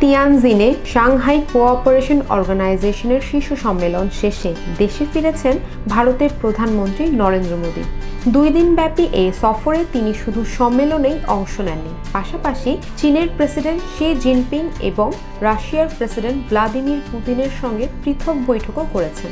তিয়ানজিনে Shanghai cooperation অর্গানাইজেশনের শীর্ষ সম্মেলন শেষে দেশে ফিরেছেন ভারতের প্রধানমন্ত্রী নরেন্দ্র মোদী। দুই দিনব্যাপী এই সফরে তিনি শুধু সম্মেলনেই অংশ নেননি, পাশাপাশি চীনের প্রেসিডেন্ট শি জিনপিং এবং রাশিয়ার প্রেসিডেন্ট ভ্লাদিমির পুতিনের সঙ্গে পৃথক বৈঠকও করেছেন।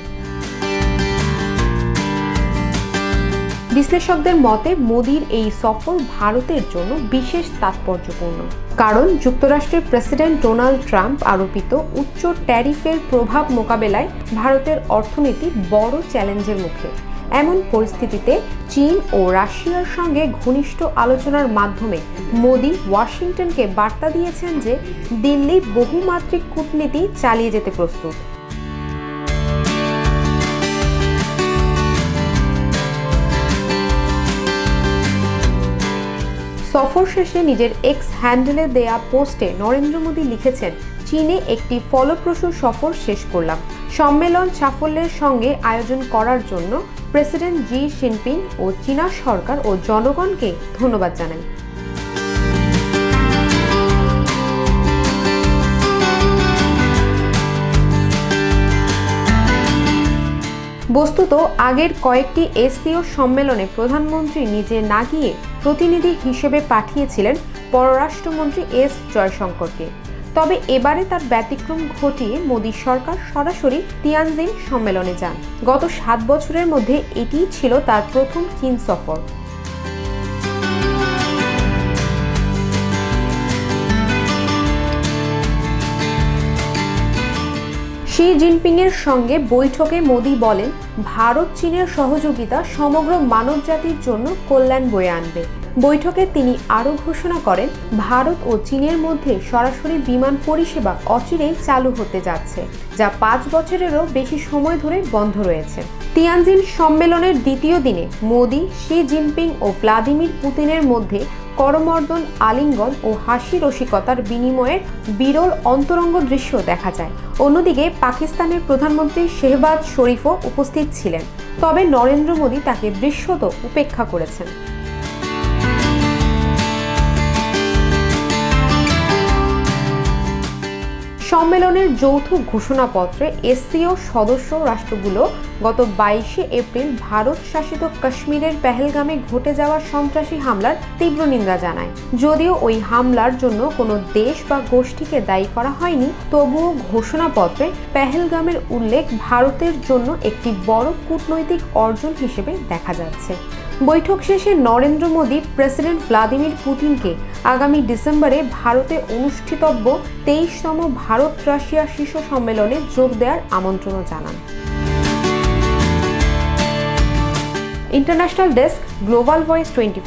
বিশ্লেষকদের মতে, মোদির এই সফর ভারতের জন্য বিশেষ তাৎপর্যপূর্ণ। কারণ, যুক্তরাষ্ট্রের প্রেসিডেন্ট ডোনাল্ড ট্রাম্প আরোপিত উচ্চ ট্যারিফের প্রভাব মোকাবেলায় ভারতের অর্থনীতি বড় চ্যালেঞ্জের মুখে। এমন পরিস্থিতিতে চীন ও রাশিয়ার সঙ্গে ঘনিষ্ঠ আলোচনার মাধ্যমে মোদি ওয়াশিংটনকে বার্তা দিয়েছেন যে, দিল্লি বহুমাত্রিক কূটনীতি চালিয়ে যেতে প্রস্তুত। সফর শেষে নিজের এক্স হ্যান্ডেলে দেয়া পোস্টে নরেন্দ্র মোদী লিখেছেন, চীনে একটি ফলপ্রসূ সফর শেষ করলাম। সম্মেলন সাফল্যের সঙ্গে আয়োজন করার জন্য প্রেসিডেন্ট জি শিনপিং ও চীনা সরকার ও জনগণকে ধন্যবাদ জানাই। বস্তুত আগের কয়েকটি এসসিও সম্মেলনে প্রধানমন্ত্রী নিজে না গিয়ে প্রতিনিধি হিসেবে পাঠিয়েছিলেন পররাষ্ট্রমন্ত্রী এস জয়শঙ্করকে। তবে এবারে তার ব্যতিক্রম ঘটিয়ে মোদী সরকার সরাসরি তিয়ানজিন সম্মেলনে যান। গত সাত বছরের মধ্যে এটিই ছিল তার প্রথম চীন সফর। শি জিনপিংয়ের সঙ্গে বৈঠকে মোদি বলেন, ভারত, চীনের সহযোগিতা সমগ্র মানবজাতির জন্য কল্যাণ বয়ে আনবে। বৈঠকে তিনি আরও ঘোষণা করেন, ভারত ও চীনের মধ্যে সরাসরি বিমান পরিষেবা অচিরেই চালু হতে যাচ্ছে, যা পাঁচ বছরেরও বেশি সময় ধরে বন্ধ রয়েছে। তিয়ানজিন সম্মেলনের দ্বিতীয় দিনে মোদি, শি জিনপিং ও ভ্লাদিমির পুতিনের মধ্যে করমর্দন, আলিঙ্গন ও হাসি রসিকতার বিনিময়ের বিরল অন্তরঙ্গ দৃশ্য দেখা যায়। অন্যদিকে পাকিস্তানের প্রধানমন্ত্রী শেহবাজ শরীফও উপস্থিত ছিলেন। তবে নরেন্দ্র মোদী তাকে দৃশ্যত উপেক্ষা করেছেন। সম্মেলনের যৌথ ঘোষণাপত্রে এসসিও সদস্য রাষ্ট্রগুলো গত বাইশে এপ্রিল ভারত শাসিত কাশ্মীরের পেহেলগামে ঘটে যাওয়া সন্ত্রাসী হামলার তীব্র নিন্দা জানায়। যদিও ওই হামলার জন্য কোনো দেশ বা গোষ্ঠীকে দায়ী করা হয়নি, তবুও ঘোষণাপত্রে পেহেলগামের উল্লেখ ভারতের জন্য একটি বড় কূটনৈতিক অর্জন হিসেবে দেখা যাচ্ছে। বৈঠক শেষে নরেন্দ্র মোদী প্রেসিডেন্ট ভ্লাদিমির পুতিনকে আগামী ডিসেম্বরে ভারতে অনুষ্ঠিতব্য তেইশতম ভারত রাশিয়া শীর্ষ সম্মেলনে যোগ দেওয়ার আমন্ত্রণও জানান। International desk, global voice twenty